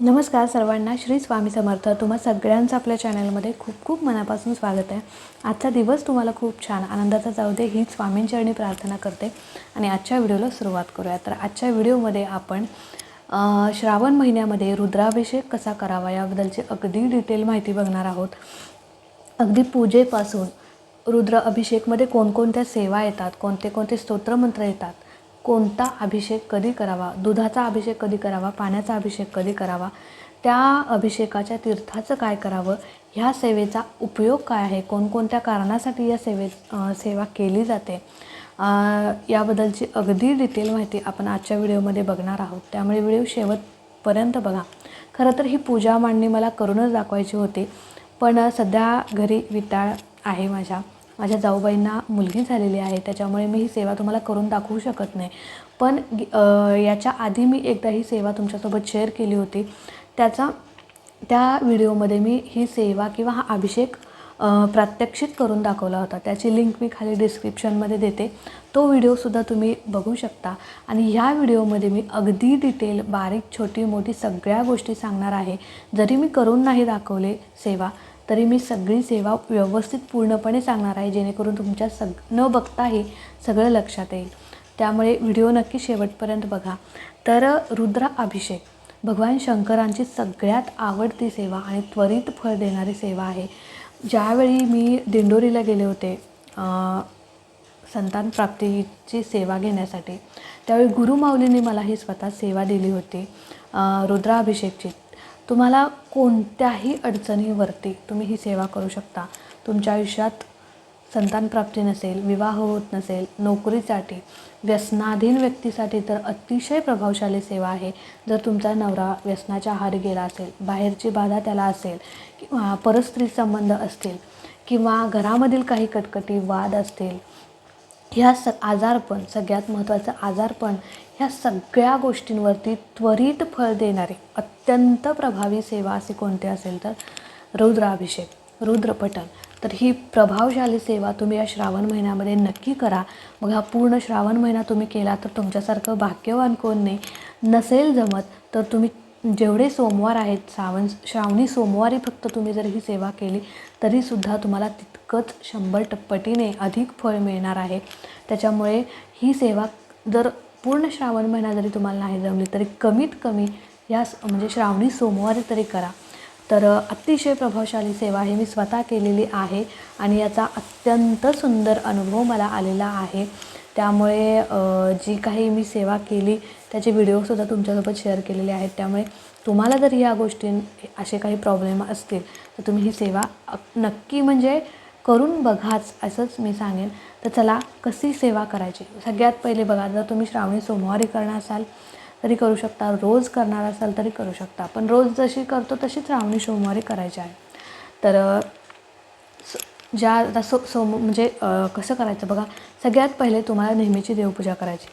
नमस्कार सर्वांना श्री स्वामी समर्थ. तुम्हा सगळ्यांचं आपल्या चॅनलमध्ये खूप खूप मनापासून स्वागत आहे. आजचा दिवस तुम्हाला खूप छान आनंदाचा जाऊ दे हीच स्वामींचरणी प्रार्थना करते. आणि आजच्या व्हिडिओला सुरुवात करूया. तर आजच्या व्हिडिओमध्ये आपण श्रावण महिन्यामध्ये रुद्राभिषेक कसा करावा याबद्दलची अगदी डिटेल माहिती बघणार आहोत. अगदी पूजेपासून रुद्र अभिषेकमध्ये कोणकोणत्या सेवा येतात कोणते कोणते स्तोत्रमंत्र येतात कोणता अभिषेक कधी करावा? दुधाचा अभिषेक कधी करावा? पाण्याचा अभिषेक कधी करावा? त्या अभिषेकाच्या तीर्थाचं काय करावं? ह्या सेवेचा उपयोग काय आहे? कोणकोणत्या कारणासाठी या सेवे सेवा केली जाते? याबद्दलची अगदी डिटेल माहिती आपण आजच्या व्हिडिओमध्ये बघणार आहोत. त्यामुळे व्हिडिओ शेवटपर्यंत बघा. खरं तर ही पूजा मांडणी मला करूनच दाखवायची होती. पण सध्या घरी विटाळ आहे माझ्या. माझ्या जाऊबाईंना मुलगी झालेली आहे त्याच्यामुळे मी ही सेवा तुम्हाला करून दाखवू शकत नाही. पण याच्या आधी मी एकदा ही सेवा तुमच्यासोबत शेअर केली होती. त्याचा त्या व्हिडिओमध्ये मी ही सेवा किंवा हा अभिषेक अ, प्रात्यक्षिक करून दाखवला होता. त्याची लिंक मी खाली डिस्क्रिप्शनमध्ये देते. तो व्हिडिओसुद्धा तुम्ही बघू शकता. आणि ह्या व्हिडिओमध्ये मी अगदी डिटेल बारीक छोटी मोठी सगळ्या गोष्टी सांगणार आहे. जरी मी करून नाही दाखवले सेवा तरी मी सगळी सेवा व्यवस्थित पूर्णपणे सांगणार आहे जेणेकरून तुमच्या सग न बघताही सगळं लक्षात येईल. त्यामुळे व्हिडिओ नक्की शेवटपर्यंत बघा. तर रुद्र अभिषेक. भगवान शंकरांची सगळ्यात आवडती सेवा आणि त्वरित फळ देणारी सेवा आहे. ज्यावेळी मी दिंडोरीला गेले होते संतान प्राप्तीची सेवा घेण्यासाठी त्यावेळी गुरुमाऊलीने मला ही स्वतः सेवा दिली होती रुद्राभिषेकची. तुम्हाला कोणत्याही अडचणीवरती तुम्ही ही सेवा करू शकता. तुमच्या आयुष्यात संतानप्राप्ती नसेल विवाह होत नसेल नोकरीसाठी व्यसनाधीन व्यक्तीसाठी तर अतिशय प्रभावशाली सेवा आहे. जर तुमचा नवरा व्यसनाच्या आहारी गेला असेल बाहेरची बाधा त्याला असेल किंवा परस्त्री संबंध असतील किंवा घरामधील काही कटकटी वाद असतील ह्या स आजारपण सगळ्यात महत्त्वाचं आजारपण ह्या सगळ्या गोष्टींवरती त्वरित फळ देणारी अत्यंत प्रभावी सेवा अशी कोणती असेल तर रुद्राभिषेक रुद्रपठण. तर ही प्रभावशाली सेवा तुम्ही या श्रावण महिन्यामध्ये नक्की करा. मग हा पूर्ण श्रावण महिना तुम्ही केला तर तुमच्यासारखं भाग्यवान कोण नाही. नसेल जमत तर तुम्ही जेवढे सोमवार आहेत श्रावण श्रावणी सोमवारी फक्त तुम्ही जर ही सेवा केली तरीसुद्धा तुम्हाला तितकंच शंभर टप्पटीने अधिक फळ मिळणार आहे. त्याच्यामुळे ही सेवा जर पूर्ण श्रावण महिना जरी तुम्हाला नाही जमली तरी कमीत कमी या स- म्हणजे श्रावणी सोमवारी तरी करा. तर अतिशय प्रभावशाली सेवा ही मी स्वतः केलेली आहे आणि याचा अत्यंत सुंदर अनुभव मला आलेला आहे. त्यामुळे जी काही मी सेवा केली त्याचे व्हिडिओसुद्धा तुमच्यासोबत शेअर केलेले आहेत. त्यामुळे तुम्हाला जर ह्या गोष्टी असे काही प्रॉब्लेम असतील तर तुम्ही ही सेवा नक्की म्हणजे करून बघाच असंच मी सांगेन. तर चला कशी सेवा करायची? सगळ्यात पहिले बघा जर तुम्ही श्रावणी सोमवारी करणार असाल तरी करू शकता. रोज करणार असाल तरी करू शकता. पण रोज जशी करतो तशी श्रावणी सोमवारी करायची आहे. तर ज्या आता सो सोम म्हणजे कसं करायचं बघा? सगळ्यात पहिले तुम्हाला नेहमीची देवपूजा करायची.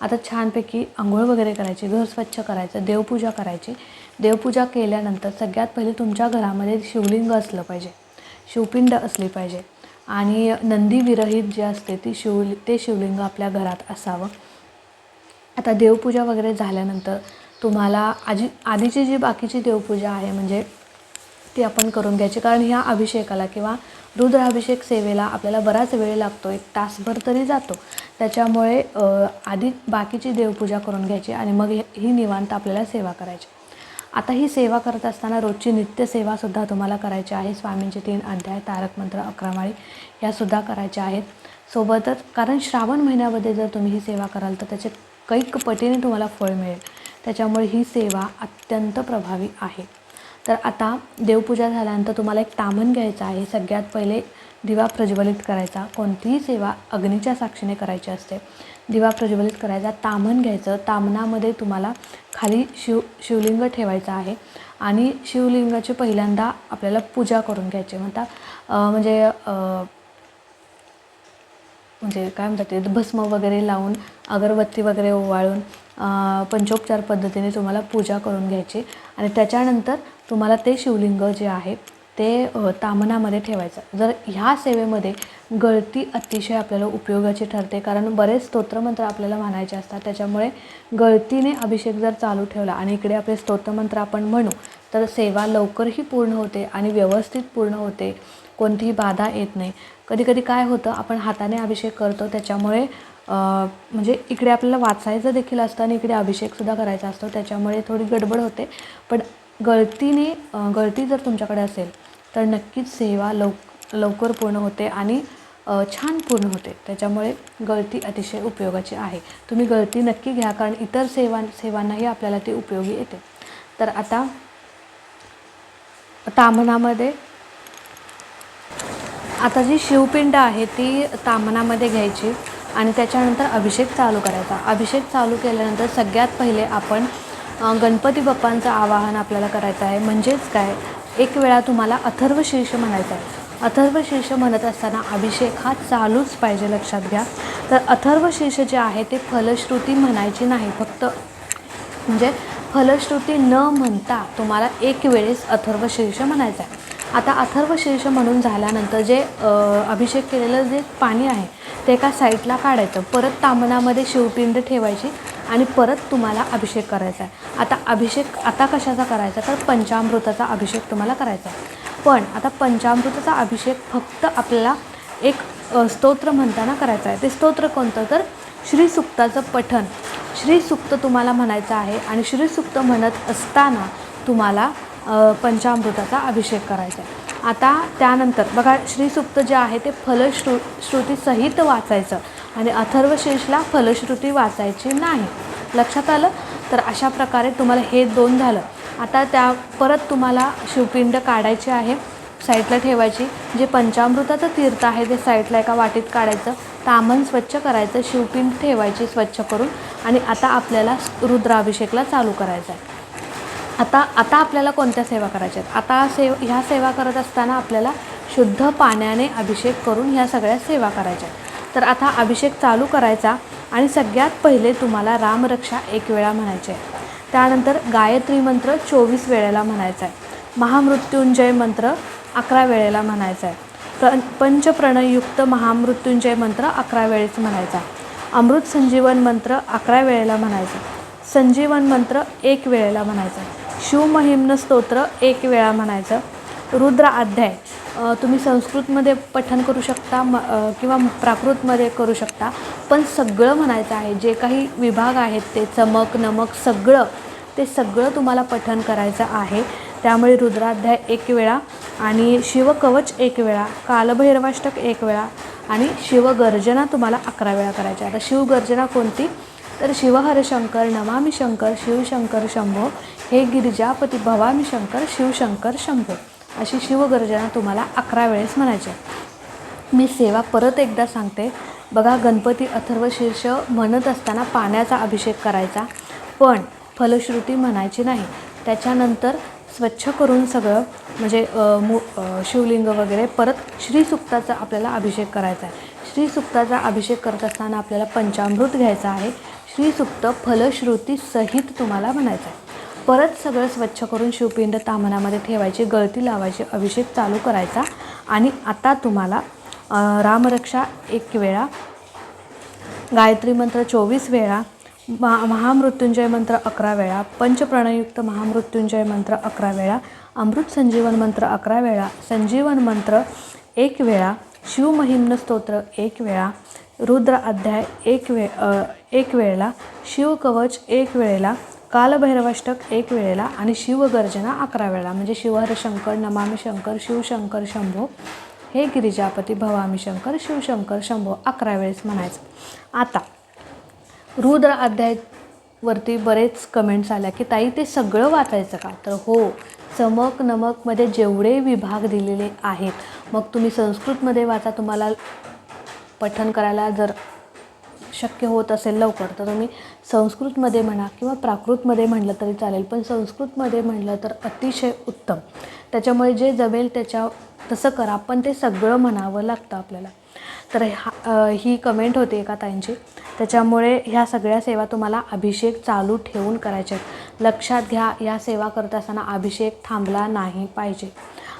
आता छानपैकी आंघोळ वगैरे करायची घर स्वच्छ करायचं देवपूजा करायची. देवपूजा केल्यानंतर सगळ्यात पहिले तुमच्या घरामध्ये शिवलिंग असलं पाहिजे. शिवपिंड असली पाहिजे. आणि नंदी विरहित जे असते ती शिव ते शिवलिंग आपल्या घरात असावं. आता देवपूजा वगैरे झाल्यानंतर तुम्हाला आजी आधीची जी बाकीची देवपूजा आहे म्हणजे ती आपण करून घ्यायची. कारण ह्या अभिषेकाला किंवा रुद्राभिषेक सेवेला आपल्याला बराच वेळ लागतो एक तासभर तरी जातो. त्याच्यामुळे आधी बाकीची देवपूजा करून घ्यायची आणि मग हे- ही निवांत आपल्याला सेवा करायची. आता ही सेवा करत असताना रोजची नित्यसेवासुद्धा तुम्हाला करायची आहे. स्वामींचे तीन अध्याय तारक मंत्र अकरामाळी ह्यासुद्धा करायच्या आहेत. सोबतच कारण श्रावण महिन्यामध्ये जर तुम्ही ही सेवा कराल तर त्याचे कैक पटीने तुम्हाला फळ मिळेल. त्याच्यामुळे ही सेवा अत्यंत प्रभावी आहे. तर आता देवपूजा झाल्यानंतर तुम्हाला एक तामण घ्यायचं आहे. सगळ्यात पहिले दिवा प्रज्वलित करायचा. कोणतीही सेवा अग्नीच्या साक्षीने करायची असते. दिवा प्रज्वलित करायचा तामण घ्यायचं. तामनामध्ये तुम्हाला खाली शिव शिवलिंग ठेवायचं आहे. आणि शिवलिंगाची पहिल्यांदा आपल्याला पूजा करून घ्यायची म्हणता म्हणजे म्हणजे काय म्हणतात ते भस्म वगैरे लावून अगरबत्ती वगैरे ओवाळून पंचोपचार पद्धतीने तुम्हाला पूजा करून घ्यायची. आणि त्याच्यानंतर तुम्हाला ते शिवलिंग जे आहे ते तामनामध्ये ठेवायचं. जर ह्या सेवेमध्ये गळती अतिशय आपल्याला उपयोगाची ठरते कारण बरेच स्तोत्रमंत्र आपल्याला म्हणायचे असतात त्याच्यामुळे गळतीने अभिषेक जर चालू ठेवला आणि इकडे आपले स्तोत्रमंत्र आपण म्हणू तर सेवा लवकरही पूर्ण होते आणि व्यवस्थित पूर्ण होते. कोणतीही बाधा येत नाही. कधीकधी काय होतं आपण हाताने अभिषेक करतो त्याच्यामुळे म्हणजे इकडे आपल्याला वाचायचं देखील असतं आणि इकडे अभिषेकसुद्धा करायचा असतो त्याच्यामुळे थोडी गडबड होते. पण गळतीने गळती जर तुमच्याकडे असेल तर नक्कीच सेवा लव लवकर पूर्ण होते आणि छान पूर्ण होते. त्याच्यामुळे गळती अतिशय उपयोगाची आहे. तुम्ही गळती नक्की घ्या कारण इतर सेवा सेवांनाही आपल्याला ती उपयोगी येते. तर आता तांबणामध्ये आता जी शिवपिंड आहे ती तामनामध्ये घ्यायची आणि त्याच्यानंतर अभिषेक चालू करायचा. अभिषेक चालू केल्यानंतर सगळ्यात पहिले आपण गणपती बाप्पांचं आवाहन आपल्याला करायचं आहे. म्हणजेच काय? एक वेळा तुम्हाला अथर्व शीर्ष म्हणायचं आहे. अथर्व शीर्ष म्हणत असताना अभिषेक हा चालूच पाहिजे लक्षात घ्या. तर अथर्व शीर्ष जे आहे ते फलश्रुती म्हणायची नाही फक्त म्हणजे फलश्रुती न म्हणता तुम्हाला एक वेळेस अथर्व शीर्ष म्हणायचं आहे. आता अथर्व शीर्ष म्हणून झाल्यानंतर जे अभिषेक केलेलं जे पाणी आहे ते एका साईडला काढायचं. परत तामनामध्ये शिवपिंड ठेवायची. आणि परत तुम्हाला अभिषेक करायचा आहे. आता अभिषेक आता कशाचा करायचा? तर पंचामृताचा अभिषेक तुम्हाला करायचा आहे. पण आता पंचामृताचा अभिषेक फक्त आपल्याला एक स्तोत्र म्हणताना करायचं आहे. ते स्तोत्र कोणतं? तर श्रीसुक्ताचं पठण. श्रीसुक्त तुम्हाला म्हणायचं आहे आणि श्रीसुक्त म्हणत असताना तुम्हाला पंचामृताचा अभिषेक करायचा आहे. आता त्यानंतर बघा श्रीसुक्त जे आहे ते फलश्रु श्रुतीसहित वाचायचं आणि अथर्वशीर्षला फलश्रुती वाचायची नाही. लक्षात आलं? तर अशा प्रकारे तुम्हाला हे दोन झालं. आता त्या परत तुम्हाला शिवपिंड काढायची आहे साईडला ठेवायची. जे पंचामृताचं तीर्थ आहे ते साईडला एका वाटीत काढायचं. तामन स्वच्छ करायचं शिवपिंड ठेवायची स्वच्छ करून आणि आता आपल्याला रुद्राभिषेकला चालू करायचं आहे आता आता आपल्याला कोणत्या सेवा करायच्या आहेत? आता सेव ह्या सेवा करत असताना आपल्याला शुद्ध पाण्याने अभिषेक करून ह्या सगळ्या सेवा करायच्या आहेत. तर आता अभिषेक चालू करायचा आणि सगळ्यात पहिले तुम्हाला रामरक्षा एक वेळा म्हणायचे आहे. त्यानंतर गायत्री मंत्र चोवीस वेळेला म्हणायचा आहे. महामृत्युंजय मंत्र अकरा वेळेला म्हणायचा आहे. प्र पंचप्रणयुक्त महामृत्युंजय मंत्र अकरा वेळेस म्हणायचा अमृत संजीवन मंत्र अकरा वेळेला म्हणायचा संजीवन मंत्र एक वेळेला म्हणायचा शिवमहिम्न स्तोत्र एक वेळा म्हणायचं. रुद्र अध्याय. तुम्ही संस्कृतमध्ये पठन करू शकता म किंवा प्राकृतमध्ये करू शकता. पण सगळं म्हणायचं आहे जे काही विभाग आहेत ते चमक नमक सगळं ते सगळं तुम्हाला पठन करायचं आहे. त्यामुळे रुद्राध्याय एक वेळा आणि शिवकवच एक वेळा कालभैरवाष्टक एक वेळा आणि शिवगर्जना तुम्हाला अकरा वेळा करायच्या आता शिवगर्जना कोणती? तर शिवहर शंकर नमामी शंकर शिवशंकर शंभो हे गिरिजापती भवामी शंकर शिवशंकर शंभो अशी शिवगर्जना तुम्हाला अकरा वेळेस म्हणायची मी सेवा परत एकदा सांगते. बघा गणपती अथर्व शीर्ष म्हणत असताना पाण्याचा अभिषेक करायचा पण फलश्रुती म्हणायची नाही. त्याच्यानंतर स्वच्छ करून सगळं म्हणजे मु शिवलिंग वगैरे परत श्रीसुक्ताचा आपल्याला अभिषेक करायचा आहे. श्रीसुक्ताचा अभिषेक करत असताना आपल्याला पंचामृत घ्यायचा आहे. श्रीसुक्त फलश्रुती सहित तुम्हाला म्हणायचं आहे परत सगळं स्वच्छ करून शिवपिंड तामनामध्ये ठेवायची गळती लावायची अभिषेक चालू करायचा आणि आता तुम्हाला रामरक्षा एक वेळा गायत्री मंत्र चोवीस वेळा महा महामृत्युंजय मंत्र अकरा वेळा पंचप्रणयुक्त महामृत्युंजय मंत्र अकरा वेळा अमृत संजीवन मंत्र अकरा वेळा संजीवन मंत्र एक वेळा शिवमहिम्न स्तोत्र एक वेळा रुद्र अध्याय एक वे एक वेळेला शिवकवच एक वेळेला कालभैरवाष्टक एक वेळेला आणि शिवगर्जना अकरा वेळेला. म्हणजे शिवहर शंकर नमामी शंकर शिवशंकर शंभो. हे गिरिजापती भवामी शंकर शिवशंकर शंभो अकरा वेळेस म्हणायचं. आता रुद्र अध्यायवरती बरेच कमेंट्स आल्या की ताई ते सगळं वाचायचं का? तर हो चमक नमकमध्ये जेवढे विभाग दिलेले आहेत मग तुम्ही संस्कृतमध्ये वाचा तुम्हाला पठण करायला जर शक्य होत असेल लवकर तर तुम्ही संस्कृतमध्ये म्हणा किंवा प्राकृतमध्ये म्हणलं तरी चालेल. पण संस्कृतमध्ये म्हणलं तर अतिशय उत्तम. त्याच्यामुळे जे जमेल त्याच्या तसं करा. पण ते सगळं म्हणावं लागतं आपल्याला. तर हा ही कमेंट होती एका ताईंची. त्याच्यामुळे ह्या सगळ्या सेवा तुम्हाला अभिषेक चालू ठेवून करायच्या आहेत. लक्षात घ्या या सेवा करत असताना अभिषेक थांबला नाही पाहिजे.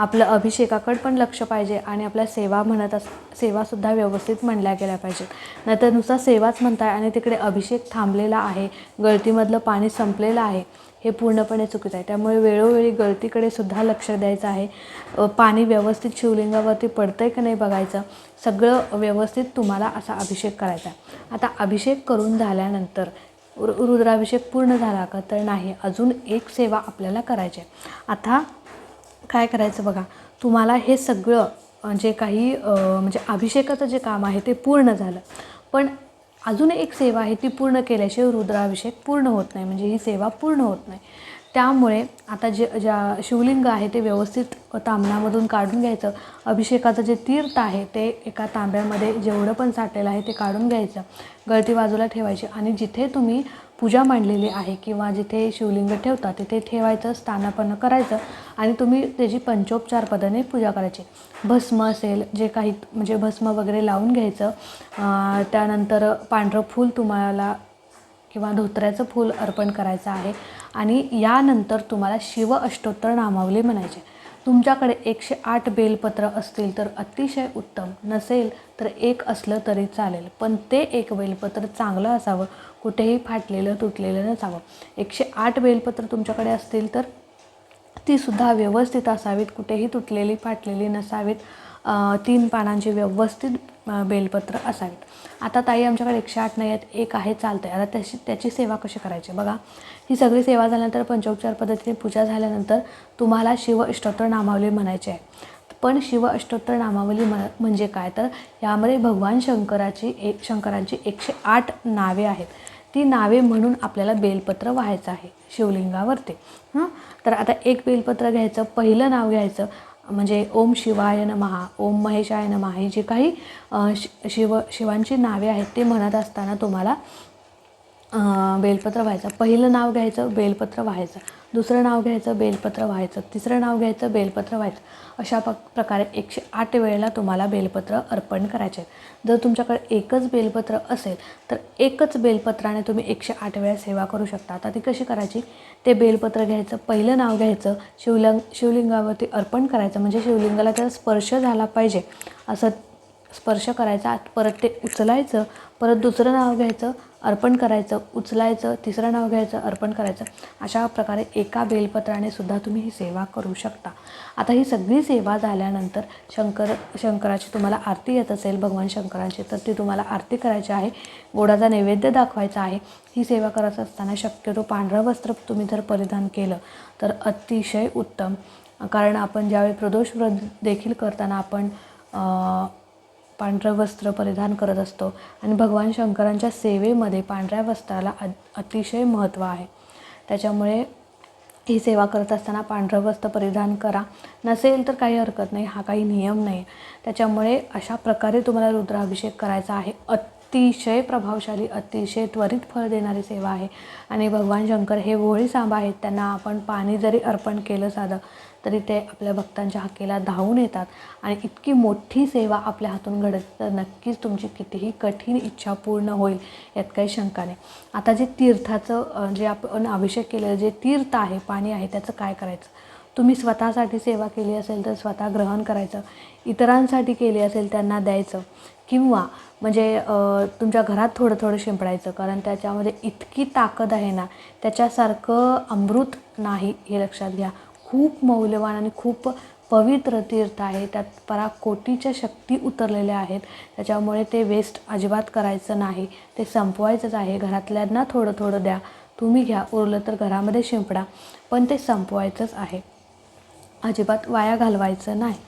आपलं अभिषेकाकडे पण लक्ष पाहिजे आणि आपल्या सेवा म्हणत अस सेवासुद्धा व्यवस्थित म्हणल्या गेल्या पाहिजेत. नाहीतर नुसता सेवाच म्हणताय आणि तिकडे अभिषेक थांबलेला आहे गळतीमधलं पाणी संपलेलं आहे हे पूर्णपणे चुकीचं आहे. त्यामुळे वेळोवेळी गळतीकडे सुद्धा लक्ष द्यायचं आहे. पाणी व्यवस्थित शिवलिंगावरती पडतं आहे की नाही बघायचं. सगळं व्यवस्थित तुम्हाला असा अभिषेक करायचा आहे. आता अभिषेक करून झाल्यानंतर रु रुद्राभिषेक पूर्ण झाला का? तर नाही. अजून एक सेवा आपल्याला करायची आहे. आता काय करायचं बघा? तुम्हाला हे सगळं जे काही म्हणजे अभिषेकाचं जे काम आहे ते पूर्ण झालं. पण अजून एक सेवा आहे ती पूर्ण केल्याशिवाय रुद्राभिषेक पूर्ण होत नाही. म्हणजे ही सेवा पूर्ण होत नाही. त्यामुळे आता जे ज्या शिवलिंग आहे ते व्यवस्थित तांबणामधून काढून घ्यायचं. अभिषेकाचं जे तीर्थ आहे ते एका तांब्यामध्ये जेवढं पण साठलेलं आहे ते काढून घ्यायचं. गळती बाजूला ठेवायची. आणि जिथे तुम्ही पूजा मांडलेली आहे किंवा जिथे शिवलिंग ठेवता तिथे ठेवायचं स्थानापन्न करायचं आणि तुम्ही त्याची पंचोपचार पदाने पूजा करायची. भस्म असेल जे काही म्हणजे भस्म वगैरे लावून घ्यायचं त्यानंतर पांढरं फूल तुम्हाला किंवा धोत्र्याचं फूल अर्पण करायचं आहे आणि यानंतर तुम्हाला शिव अष्टोत्तर नामावली म्हणायचे. तुमच्याकडे एकशे आठ बेलपत्र असतील तर अतिशय उत्तम. नसेल तर एक असलं तरी चालेल. पण ते एक बेलपत्र चांगलं असावं. कुठेही फाटलेलं तुटलेलं नसावं. एकशे आठ बेलपत्र तुमच्याकडे असतील तर तीसुद्धा व्यवस्थित असावीत. कुठेही तुटलेली फाटलेली नसावीत. तीन पानांची व्यवस्थित बेलपत्र असावीत. आता ताई आमच्याकडे एकशे आठ नाही आहेत एक आहे चालतं आहे आता त्याची त्याची सेवा कशी करायची? बघा ही सगळी सेवा झाल्यानंतर पंचोपचार पद्धतीने पूजा झाल्यानंतर तुम्हाला शिव अष्टोत्तर नामावली म्हणायची आहे. पण शिव अष्टोत्तर नामावली म म्हणजे काय? तर यामध्ये भगवान शंकराची एक शंकरांची एकशे आठ नावे आहेत. ती नावे म्हणून आपल्याला बेलपत्र व्हायचं आहे शिवलिंगावरती. हां? तर आता एक बेलपत्र घ्यायचं पहिलं नाव घ्यायचं. म्हणजे ओम शिवाय नमहा ओम महेशाय नमहा ही जी काही शि शिव शिवांची नावे आहेत ते म्हणत असताना तुम्हाला बेलपत्र व्हायचं. पहिलं नाव घ्यायचं बेलपत्र व्हायचं. दुसरं नाव घ्यायचं बेलपत्र व्हायचं. तिसरं नाव घ्यायचं बेलपत्र व्हायचं. अशा प प्रकारे एकशे आठ वेळेला तुम्हाला बेलपत्र अर्पण करायचे. जर तुमच्याकडे एकच बेलपत्र असेल तर एकच बेलपत्राने तुम्ही एकशे आठ वेळा सेवा करू शकता. आता ती कशी करायची? ते बेलपत्र घ्यायचं पहिलं नाव घ्यायचं शिवलिंग शिवलिंगावरती अर्पण करायचं. म्हणजे शिवलिंगाला त्याचा स्पर्श झाला पाहिजे. असं स्पर्श करायचा परत ते उचलायचं परत दुसरं नाव घ्यायचं अर्पण करायचं उचलायचं तिसरं नाव घ्यायचं अर्पण करायचं अशा प्रकारे एका बेलपत्राने सुद्धा तुम्ही ही सेवा करू शकता. आता ही सगळी सेवा झाल्यानंतर शंकर शंकराची तुम्हाला आरती येत असेल भगवान शंकरांची तर ती तुम्हाला आरती करायची आहे गोडाचा नैवेद्य दाखवायचा आहे. ही सेवा करत असताना शक्यतो पांढरं वस्त्र तुम्ही जर परिधान केलं तर अतिशय उत्तम. कारण आपण ज्यावेळी प्रदोष व्रत देखील करताना आपण पांढरं वस्त्र परिधान करत असतो. आणि भगवान शंकरांच्या सेवेमध्ये पांढऱ्या वस्त्राला अ अतिशय महत्त्व आहे. त्याच्यामुळे ही सेवा करत असताना पांढरं वस्त्र परिधान करा. नसेल तर काही हरकत नाही हा काही नियम नाही. त्याच्यामुळे अशा प्रकारे तुम्हाला रुद्राभिषेक करायचा आहे. अतिशय प्रभावशाली अतिशय त्वरित फळ देणारी सेवा आहे. आणि भगवान शंकर हे होळी सांब आहेत. त्यांना आपण पाणी जरी अर्पण केलं साधं तरी ते आपल्या भक्तांच्या हाकेला धावून येतात आणि इतकी मोठी सेवा आपल्या हातून घडत तर नक्कीच तुमची कितीही कठीण इच्छा पूर्ण होईल यात काही शंका नाही. आता जे तीर्थाचं जे आपण अभिषेक केलेलं जे तीर्थ आहे पाणी आहे त्याचं काय करायचं? तुम्ही स्वतःसाठी सेवा केली असेल तर स्वतः ग्रहण करायचं. इतरांसाठी केली असेल त्यांना द्यायचं. किंवा म्हणजे तुमच्या घरात थोडं थोडं शिंपडायचं कारण त्याच्यामध्ये इतकी ताकद आहे ना त्याच्यासारखं अमृत नाही हे लक्षात घ्या. खूप मौल्यवान आणि खूप पवित्र तीर्थ आहे. त्यात पराकोटीच्या शक्ती उतरलेल्या आहेत. त्याच्यामुळे ते वेस्ट अजिबात करायचं नाही. ते संपवायचंच आहे. घरातल्यांना थोडं थोडं द्या. तुम्ही घ्या. उरलं तर घरामध्ये शिंपडा. पण ते संपवायचंच आहे. अजिबात वाया घालवायचं नाही.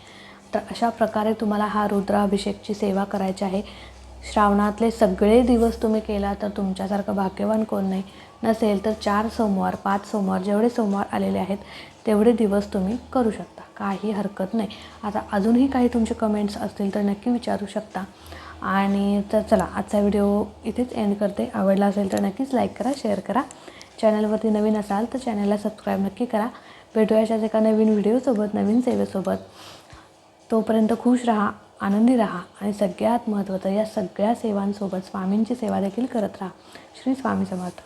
तर अशा प्रकारे तुम्हाला हा रुद्राभिषेकची सेवा करायची आहे. श्रावणातले सगळे दिवस तुम्ही केला तर तुमच्यासारखं भाग्यवान कोण नाही. नसेल तर चार सोमवार पाच सोमवार जेवढे सोमवार आलेले आहेत तेवढे दिवस तुम्ही करू शकता. काही हरकत नाही. आता अजूनही काही तुमचे कमेंट्स असतील तर नक्की विचारू शकता. आणि तर चला आजचा व्हिडिओ इथेच एंड करते. आवडला असेल तर नक्कीच लाईक करा शेअर करा. चॅनलवरती नवीन असाल तर चॅनलला सबस्क्राईब नक्की करा. भेटूयाच्याच एका नवीन व्हिडिओसोबत नवीन सेवेसोबत तोपर्यंत खुश राहा आनंदी राहा आणि सगळ्यात महत्त्वाचं या सगळ्या सेवांसोबत स्वामींची सेवा देखील करत राहा. श्री स्वामी समर्थ.